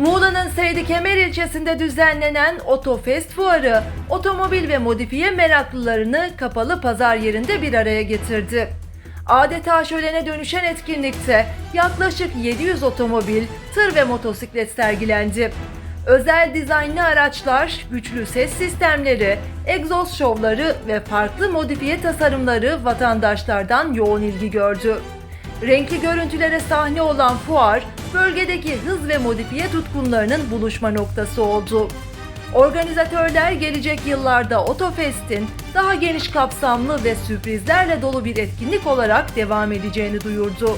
Muğla'nın Seydi Kemer ilçesinde düzenlenen Otofest Fuarı, otomobil ve modifiye meraklılarını kapalı pazar yerinde bir araya getirdi. Adeta şölene dönüşen etkinlikte yaklaşık 700 otomobil, tır ve motosiklet sergilendi. Özel dizaynlı araçlar, güçlü ses sistemleri, egzoz şovları ve farklı modifiye tasarımları vatandaşlardan yoğun ilgi gördü. Renkli görüntülere sahne olan fuar, bölgedeki hız ve modifiye tutkunlarının buluşma noktası oldu. Organizatörler gelecek yıllarda Otofest'in daha geniş kapsamlı ve sürprizlerle dolu bir etkinlik olarak devam edeceğini duyurdu.